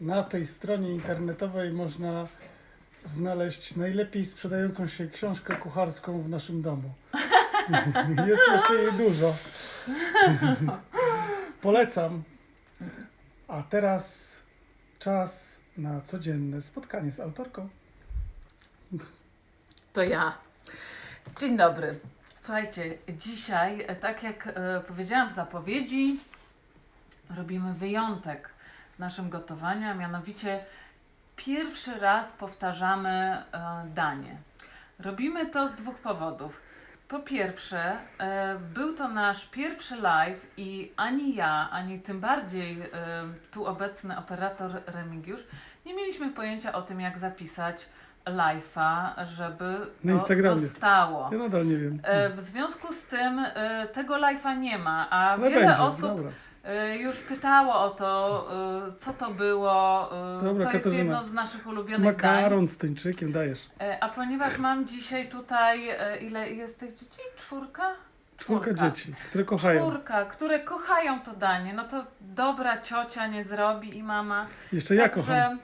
Na tej stronie internetowej można znaleźć najlepiej sprzedającą się książkę kucharską w naszym domu. Jest jeszcze jej dużo. Polecam. A teraz czas na codzienne spotkanie z autorką. To ja. Dzień dobry. Słuchajcie, dzisiaj, e, tak jak e, powiedziałam w zapowiedzi, robimy wyjątek naszym gotowaniu, a mianowicie pierwszy raz powtarzamy e, danie. Robimy to z dwóch powodów. Po pierwsze, e, był to nasz pierwszy live i ani ja, ani tym bardziej e, tu obecny operator Remigiusz nie mieliśmy pojęcia o tym, jak zapisać live'a, żeby Na to Instagramie. zostało. Ja nadal nie wiem. W związku z tym tego live'a nie ma, a Ale wiele będzie, osób dobra. E, już pytało o to, e, co to było. e, Dobra, to jest Katarzyna. jedno z naszych ulubionych dań. Makaron z tuńczykiem dajesz. A ponieważ mam dzisiaj tutaj, ile jest tych dzieci? Czwórka? Czwórka dzieci, które kochają. Czwórka, które kochają to danie. No to dobra ciocia nie zrobi i mama. Jeszcze ja Także- kocham.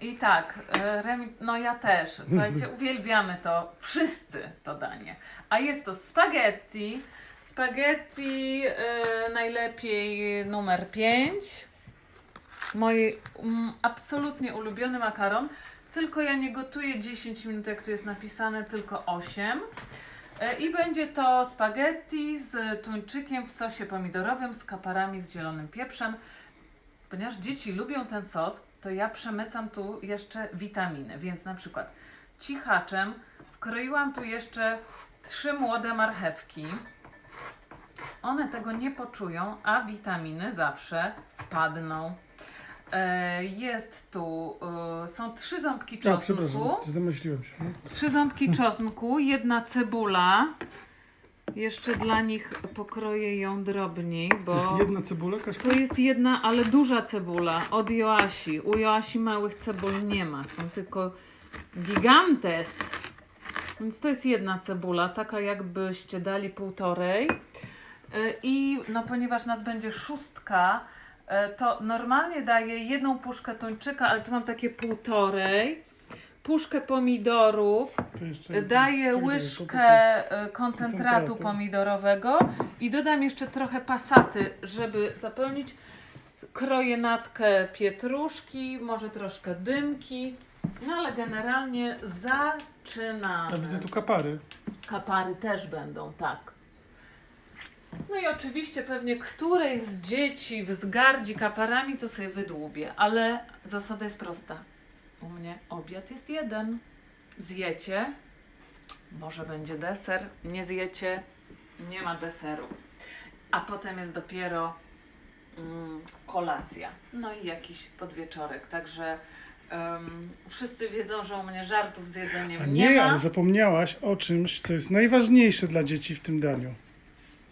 I tak, Remi, no ja też. Słuchajcie, uwielbiamy to. Wszyscy to danie. A jest to spaghetti. Spaghetti e, najlepiej numer 5. Mój mm, absolutnie ulubiony makaron. Tylko ja nie gotuję 10 minut, jak tu jest napisane, tylko 8. E, I będzie to spaghetti z tuńczykiem w sosie pomidorowym, z kaparami, z zielonym pieprzem. Ponieważ dzieci lubią ten sos, to ja przemycam tu jeszcze witaminy. Więc na przykład cichaczem wkroiłam tu jeszcze trzy młode marchewki. One tego nie poczują, a witaminy zawsze wpadną. E, Jest tu, e, są trzy ząbki A, czosnku. przepraszam, zamyśliłem się. Trzy ząbki czosnku, jedna cebula. Jeszcze dla nich pokroję ją drobniej, To bo jest jedna cebula, Kaśka? to jest jedna, ale duża cebula od Joasi. U Joasi małych cebul nie ma, są tylko gigantes. Więc to jest jedna cebula, taka jakbyście dali półtorej. Y, I no, ponieważ nas będzie szóstka, y, to normalnie daję jedną puszkę tuńczyka, ale tu mam takie półtorej. Puszkę pomidorów, Daję łyżkę e, koncentratu Koncentratu. pomidorowego i dodam jeszcze trochę pasaty, żeby zapełnić. Kroję natkę pietruszki, może troszkę dymki. No ale generalnie zaczynamy. A widzę tu kapary. Kapary też będą, tak. No i oczywiście pewnie któreś z dzieci wzgardzi kaparami, to sobie wydłubię, ale zasada jest prosta. U mnie obiad jest jeden. Zjecie, może będzie deser, nie zjecie, nie ma deseru. A potem jest dopiero mm, kolacja. No i jakiś podwieczorek. Także em, wszyscy wiedzą, że u mnie żartów z jedzeniem A nie, nie, ma. ale zapomniałaś o czymś, co jest najważniejsze dla dzieci w tym daniu.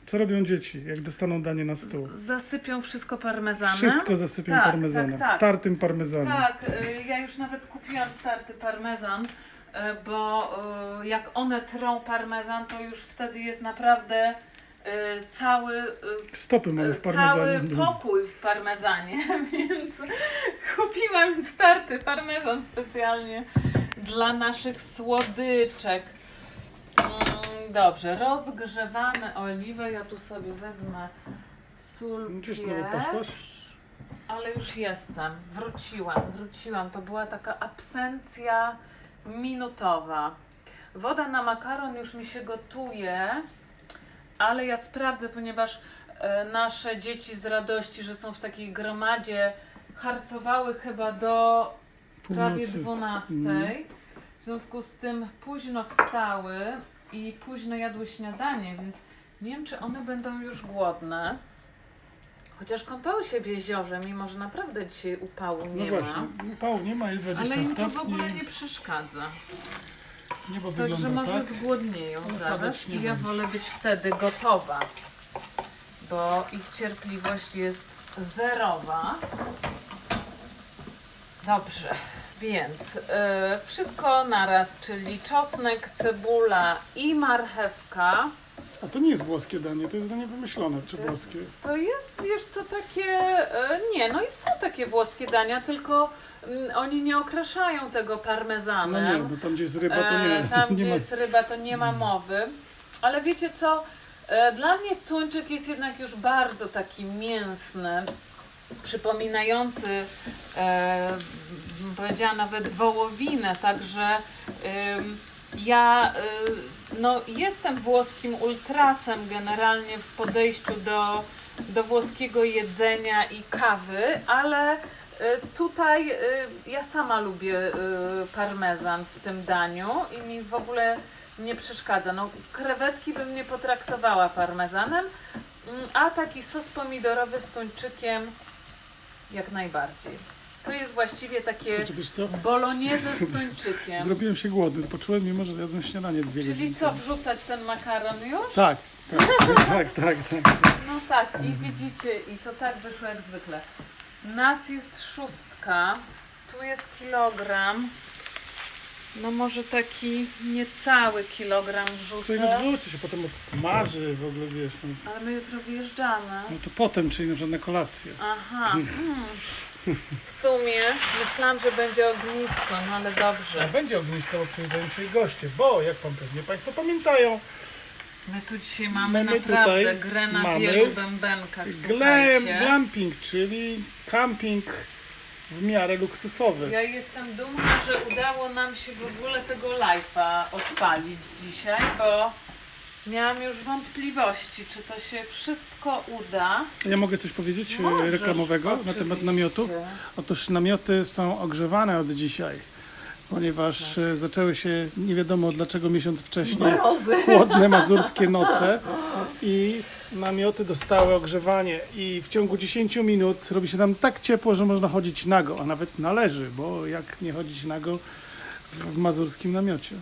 Co robią dzieci, jak dostaną danie na stół? Zasypią wszystko parmezanem. Wszystko zasypią Tak, parmezanem. tak, tak. Tartym parmezanem. Tak, y, ja już nawet kupiłam starty parmezan, y, bo y, jak one trą parmezan, to już wtedy jest naprawdę cały, Stopy mamy w cały parmezanie. pokój w parmezanie, więc kupiłam starty parmezan specjalnie dla naszych słodyczek. Dobrze, rozgrzewamy oliwę. Ja tu sobie wezmę sól, Gdzieś znowu pieprz. poszłaś? Ale już jestem. Wróciłam, wróciłam. To była taka absencja minutowa. Woda na makaron już mi się gotuje, ale ja sprawdzę, ponieważ e, nasze dzieci z radości, że są w takiej gromadzie, harcowały chyba do prawie Północy. 12. Mhm. W związku z tym późno wstały i późno jadły śniadanie, więc nie wiem, czy one będą już głodne. Chociaż kąpały się w jeziorze, mimo że naprawdę dzisiaj upału No nie właśnie, ma. upału nie ma, jest 20 Ale im to w stopni. ogóle nie przeszkadza. Niebo Także wygląda może tak. zgłodnieją Ale zaraz padać nie i ja będzie. wolę być wtedy gotowa. Bo ich cierpliwość jest zerowa. Dobrze, więc e, wszystko naraz, czyli czosnek, cebula i marchewka. A to nie jest włoskie danie, to jest danie wymyślone, czy włoskie. To jest, wiesz co, takie, e, nie, no i są takie włoskie dania, tylko mm, oni nie okraszają tego No parmezanem. nie, bo tam gdzie jest ryba, to nie, E, tam, nie gdzie ma. jest ryba, to nie ma mowy. Ale wiecie co? E, Dla mnie tuńczyk jest jednak już bardzo taki mięsny, przypominający, e, powiedziała nawet wołowinę, także ja y, no, jestem włoskim ultrasem generalnie w podejściu do, do włoskiego jedzenia i kawy, ale y, tutaj y, ja sama lubię parmezan w tym daniu i mi w ogóle nie przeszkadza. No, krewetki bym nie potraktowała parmezanem, mm, a taki sos pomidorowy z tuńczykiem jak najbardziej. To jest właściwie takie bolognese z tuńczykiem. Zrobiłem się głodny, poczułem mimo, że jadłem śniadanie dwie Czyli godziny co, temu. wrzucać ten makaron już? Tak, tak, tak, tak, tak. No tak, i widzicie, i to tak wyszło jak zwykle. Nas jest szóstka, tu jest kilogram, no może taki niecały kilogram no wrzucę, wrzuci się, potem odsmaży w ogóle, wiesz. No, ale my jutro wyjeżdżamy. no to potem, czyli na żadne kolacje. Aha, mm. w sumie myślałam, że będzie ognisko, no ale dobrze. A będzie ognisko, bo przyjdą się goście, bo jak pan pewnie Państwo pamiętają, My tu dzisiaj mamy My naprawdę tutaj grę na mamy wielu bębenkach, glam, glamping, czyli camping w miarę luksusowy. Ja jestem dumna, że udało nam się w ogóle tego live'a odpalić dzisiaj, bo miałam już wątpliwości, czy to się wszystko uda. Ja mogę coś powiedzieć e, Możesz, reklamowego na temat oczywiście. namiotów? Otóż namioty są ogrzewane od dzisiaj, ponieważ e, zaczęły się nie wiadomo dlaczego miesiąc wcześniej Mrozy. chłodne mazurskie noce i namioty dostały ogrzewanie i w ciągu 10 minut robi się tam tak ciepło, że można chodzić nago, a nawet należy, bo jak nie chodzić nago w mazurskim namiocie.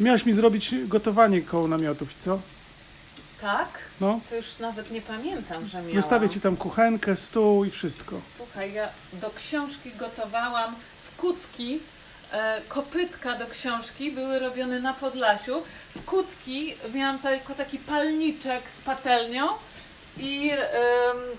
Miałeś mi zrobić gotowanie koło namiotów i co? Tak? No, To już nawet nie pamiętam, że miałam. wystawię ci tam kuchenkę, stół i wszystko. Słuchaj, ja do książki gotowałam w Kucki. E, kopytka do książki były robione na Podlasiu. W Kucki miałam tylko taki palniczek z patelnią i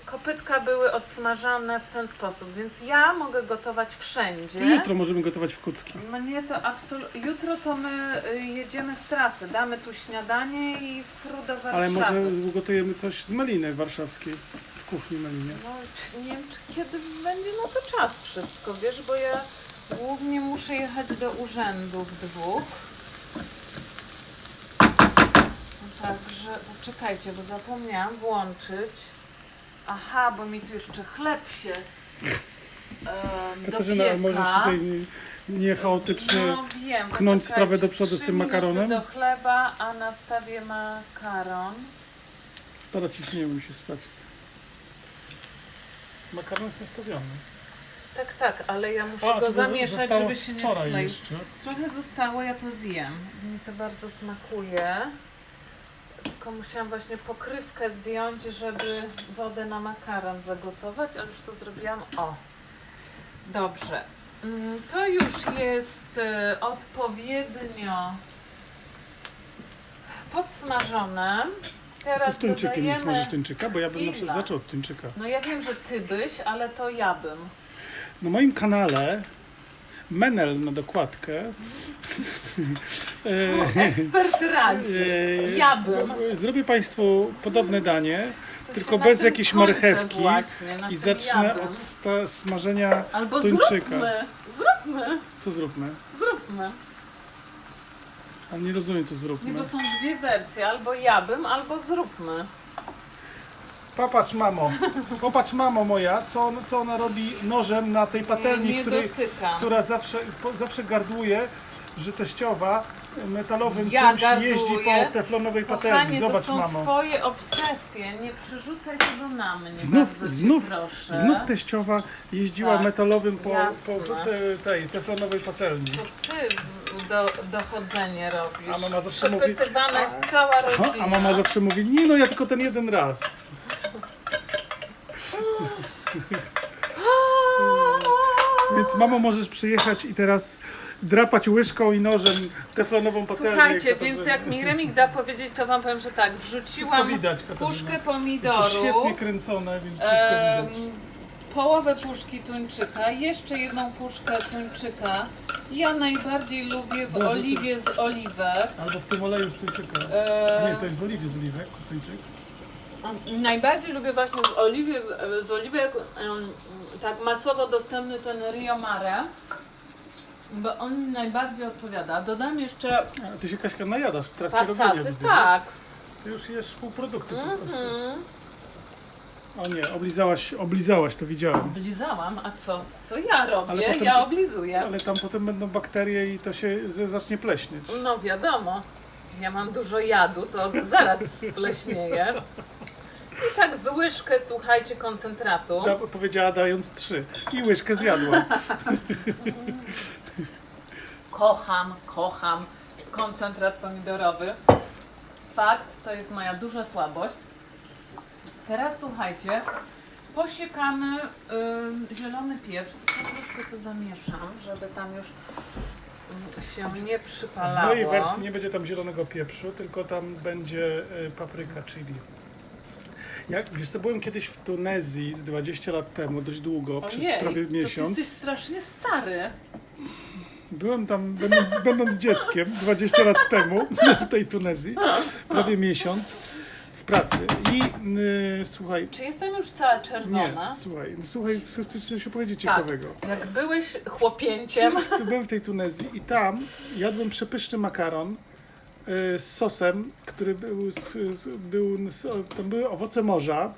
kopytka były odsmażane w ten sposób, więc ja mogę gotować wszędzie. To jutro możemy gotować w kucki. Mnie to absolutnie. Jutro to my y, jedziemy w trasę. Damy tu śniadanie i fru do Warszawy. Ale może ugotujemy coś z maliny warszawskiej, w kuchni Malinie. No, nie wiem, czy kiedy będzie na to czas wszystko, wiesz, bo ja głównie muszę jechać do urzędów dwóch. Także, poczekajcie, bo zapomniałam włączyć. Aha, bo mi tu jeszcze chleb się e, Katarzyna, a możesz dopieka. tutaj nie, nie chaotycznie... No wiem, pchnąć poczekajcie, sprawę do przodu z trzy tym minuty makaronem? do chleba, a nastawię makaron. Teraz ciśniemy musi sprawdzić. Makaron jest nastawiony. Tak, tak, ale ja muszę A, go to zamieszać, zostało żeby z się nie wczoraj skleił. jeszcze. Trochę zostało, ja to zjem. Mi to bardzo smakuje. Tylko musiałam właśnie pokrywkę zdjąć, żeby wodę na makaron zagotować, ale już to zrobiłam. O, dobrze. Mm, To już jest e, odpowiednio podsmażone. To Teraz z tuńczykiem nie dodajemy... smażysz tuńczyka, bo ja bym na przykład zaczął od tuńczyka. No ja wiem, że ty byś, ale to ja bym. Na moim kanale Menel na dokładkę e, Ekspert radzi. e, Ja bym. Zrobię Państwu podobne danie, tylko bez jakiejś marchewki i zacznę od sta- smażenia Albo tuńczyka. zróbmy, zróbmy, Co zróbmy? zróbmy. Ale nie rozumiem, co Nie, zróbmy. bo są dwie wersje, albo ja bym, albo zróbmy. Popatrz mamo, popatrz mamo moja, co, on, co ona robi nożem na tej patelni, nie której, która zawsze, po, zawsze gardłuje, że teściowa metalowym Ja czymś garduję. jeździ po teflonowej patelni. Kochanie, to Zobacz są mamo. twoje obsesje, nie przerzucaj tego na mnie, Znów, bardzo cię znów, proszę. znów teściowa jeździła Tak, metalowym po, po jasne. te, tej teflonowej patelni. To ty do, dochodzenie robisz. A mama zawsze mówi- Przepytywana jest cała rodzina. a mama zawsze mówi, nie no ja tylko ten jeden raz. Więc mamo możesz przyjechać i teraz drapać łyżką i nożem teflonową patelnię. Słuchajcie, Katarzyna. więc jak mi Remik da powiedzieć, to wam powiem, że tak, Wszystko wrzuciłam widać, Katarzyna. puszkę Jest to świetnie kręcone, więc wszystko em, widać. połowę puszki tuńczyka, jeszcze jedną puszkę tuńczyka. Ja najbardziej lubię w Boże, oliwie z oliwek. Albo w tym oleju z tuńczyka. Nie, to jest w oliwie z oliwek, tuńczyk. Najbardziej lubię właśnie z oliwy, z oliwek tak masowo dostępny ten Rio Mare, bo on mi najbardziej odpowiada. Dodam jeszcze A ty się Kaśka najadasz w trakcie robienia. pasaty, widzę, tak. Ty już jesz półprodukty po prostu. Mhm. O nie, oblizałaś, oblizałaś, to widziałem. Oblizałam, a co? To ja robię, potem ja to- oblizuję. Ale tam potem będą bakterie i to się z- zacznie pleśnieć. No wiadomo, ja mam dużo jadu, to zaraz spleśnieje. I tak z łyżkę, słuchajcie, koncentratu. Powiedziała dając trzy. I łyżkę zjadła. Kocham, kocham koncentrat pomidorowy. Fakt, to jest moja duża słabość. Teraz słuchajcie, posiekamy ym, zielony pieprz, tylko troszkę to zamieszam, żeby tam już się nie W przypalało. mojej wersji nie będzie tam zielonego pieprzu, tylko tam będzie y, papryka chili. Jak, wiesz co, byłem kiedyś w Tunezji z 20 lat temu, dość długo, przez Ojej, prawie to ty miesiąc. jesteś strasznie stary. Byłem tam, będąc, będąc dzieckiem, 20 lat temu, w tej Tunezji, prawie miesiąc w pracy. I y, słuchaj, Czy jestem już cała nie, czerwona? słuchaj, słuchaj, chcę chcę coś opowiedzieć Tak. ciekawego. Jak byłeś chłopięciem, byłem w tej Tunezji i tam jadłem przepyszny makaron z sosem, który był, z, z, był z, tam były owoce morza,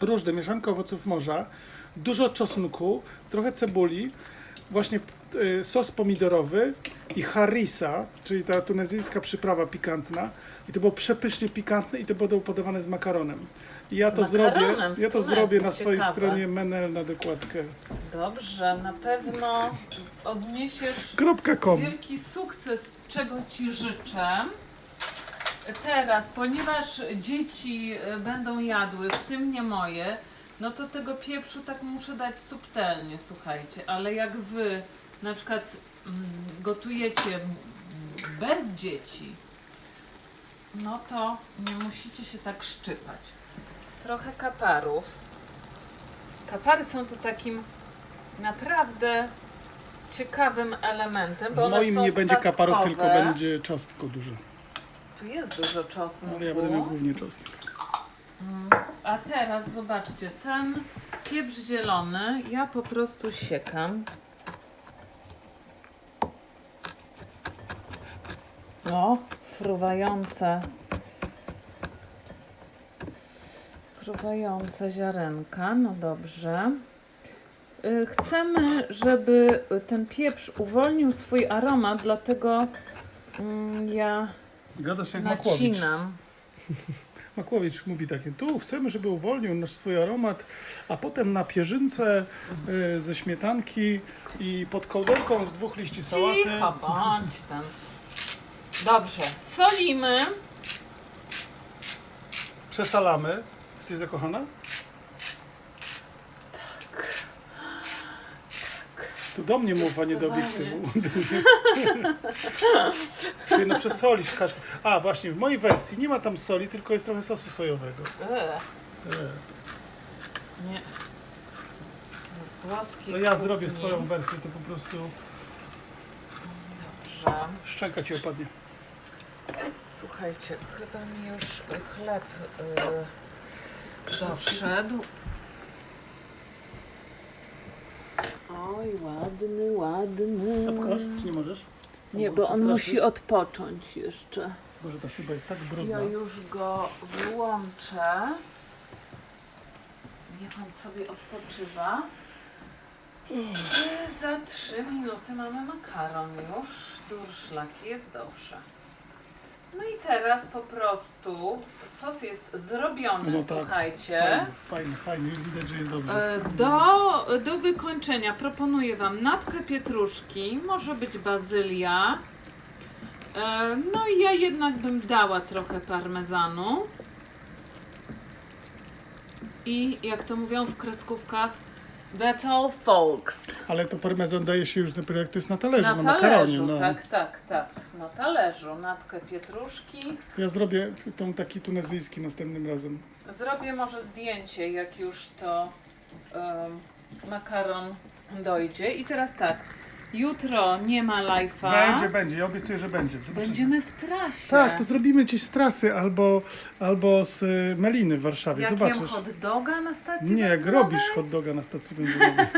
różne, mieszanka owoców morza, dużo czosnku, trochę cebuli, właśnie y, sos pomidorowy i harissa, czyli ta tunezyjska przyprawa pikantna. I to było przepysznie pikantne i to było podawane z makaronem. I ja Z to zrobię, ja to zrobię na swojej ciekawe. stronie Menel na dokładkę. dobrze, na pewno odniesiesz wielki sukces, czego Ci życzę. Teraz, ponieważ dzieci e, będą jadły, w tym nie moje, no to tego pieprzu tak muszę dać subtelnie, słuchajcie. Ale jak Wy na przykład mm, gotujecie bez dzieci, no to nie musicie się tak szczypać. Trochę kaparów. Kapary są tu takim naprawdę ciekawym elementem, bo moim nie będzie kaparów, tylko będzie czosnku dużo. Tu jest dużo czosnku. Ale ja będę miał głównie czosnek. A teraz zobaczcie, ten pieprz zielony ja po prostu siekam. O, fruwające. Fruwające ziarenka, no dobrze. Y, Chcemy, żeby ten pieprz uwolnił swój aromat, dlatego mm, ja Gadasz jak Makłowicz. nacinam. Makłowicz mówi takie, tu chcemy, żeby uwolnił nasz swój aromat, a potem na pierzynce y, ze śmietanki i pod kołderką z dwóch liści sałaty. Cicho bądź ten. Dobrze, solimy. Przesalamy. Jesteś zakochana? Tu do mnie mów, a nie do obiektywu. Ty no przesolisz kaszkę. A właśnie, w mojej wersji nie ma tam soli, tylko jest trochę sosu sojowego. Eee, E. nie. Włoskiej No ja zrobię kuchni. swoją wersję, to po prostu Dobrze. szczęka ci opadnie. Słuchajcie, chyba mi już chleb yy, doszedł. Oj, ładny, ładny. Napkasz, czy nie możesz? Nie, bo on musi odpocząć jeszcze. Boże, ta szyba jest tak brudna. Ja już go wyłączę. Niech on sobie odpoczywa. I za 3 minuty mamy makaron już. Durszlak jest dobrze. No i teraz po prostu sos jest zrobiony, No tak. słuchajcie. Fajnie, fajnie, fajnie, już widać, że jest dobrze. E, Do, do wykończenia proponuję Wam natkę pietruszki, może być bazylia. E, No i ja jednak bym dała trochę parmezanu. I jak to mówią w kreskówkach, that's all folks. Ale to parmezan daje się już dopiero jak to jest na talerzu, Na na, makaronie. talerzu, No. tak, tak, tak. Na talerzu natkę pietruszki. Ja zrobię tą taki tunezyjski następnym razem. Zrobię może zdjęcie, jak już to em, makaron dojdzie. I teraz tak, jutro nie ma live'a. Będzie, będzie, ja obiecuję, że będzie. Będziemy w trasie. Tak, to zrobimy gdzieś z trasy albo, albo z y, Meliny w Warszawie, Jak jem zobaczysz. hot doga na stacji Nie, jak benzynowej? robisz hot doga na stacji benzynowej.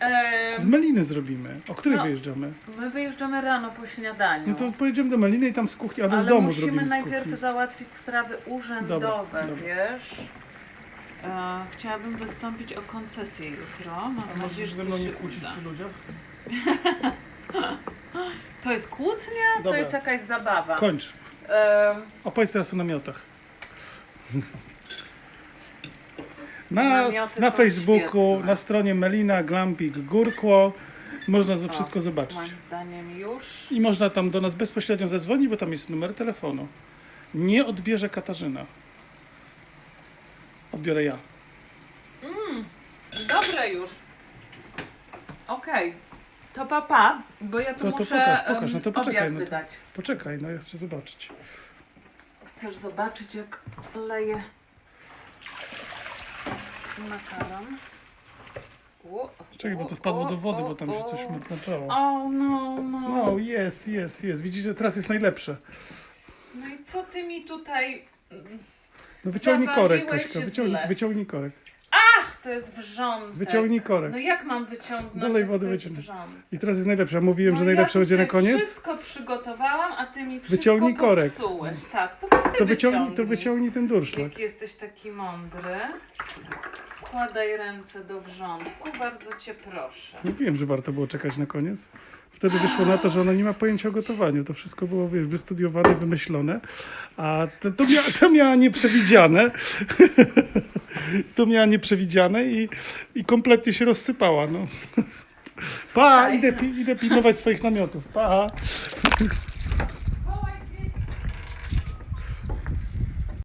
Em, Z Meliny zrobimy. O której No. wyjeżdżamy? my wyjeżdżamy rano po śniadaniu. No to pojedziemy do Meliny i tam z kuchni, albo Ale z domu musimy zrobimy z najpierw kuchni. załatwić sprawy urzędowe, Dobra, dobra. wiesz? E, chciałabym wystąpić o koncesję jutro. Mam A nadzieję, możesz że ze to mną się nie kłócić uda. przy ludziach? To jest kłótnia? To Dobra. jest jakaś zabawa. Kończ. Em, Opowiedz teraz o namiotach. Na, Namioty na są Facebooku, świetne. na stronie Melina Glamping Górkło można to wszystko zobaczyć. moim zdaniem już. I można tam do nas bezpośrednio zadzwonić, bo tam jest numer telefonu. Nie odbierze Katarzyna. Odbiorę ja. Dobre już. Okej. To papa, bo ja tu To- to muszę pokaż, pokaż, no to poczekaj, obiad no to- wydać. Poczekaj, no ja chcę zobaczyć. Chcesz zobaczyć, jak leję makaron? O, Czekaj, bo to wpadło do wody, bo tam się coś plączało. O, no, no. No, jest, jest, jest. Widzisz, że teraz jest najlepsze. No i co ty mi tutaj... No wyciągnij korek, Zawaliłeś Kaśka, się wyciągnij, źle. wyciągnij korek. Ach, to jest wrzątek. Wyciągnij korek. No jak mam wyciągnąć? Dolej jak wody, to jest wyciągnij. wrzątek? I teraz jest najlepsze. Ja mówiłem, No że ja najlepsze tu będzie na koniec. wszystko przygotowałam, a ty mi wszystko Wyciągnij korek. popsułeś. Tak, to ty To wyciągnij, to wyciągnij ten durszlak. Jak jesteś taki mądry, wkładaj ręce do wrzątku, bardzo cię proszę. Mówiłem, że warto było czekać na koniec. Wtedy wyszło na to, że ona nie ma pojęcia o gotowaniu. To wszystko było wiesz, wystudiowane, wymyślone, a to, to, mia, to miała nieprzewidziane. to miała nieprzewidziane i, i kompletnie się rozsypała. No. Pa, idę, idę pilnować swoich namiotów. Pa.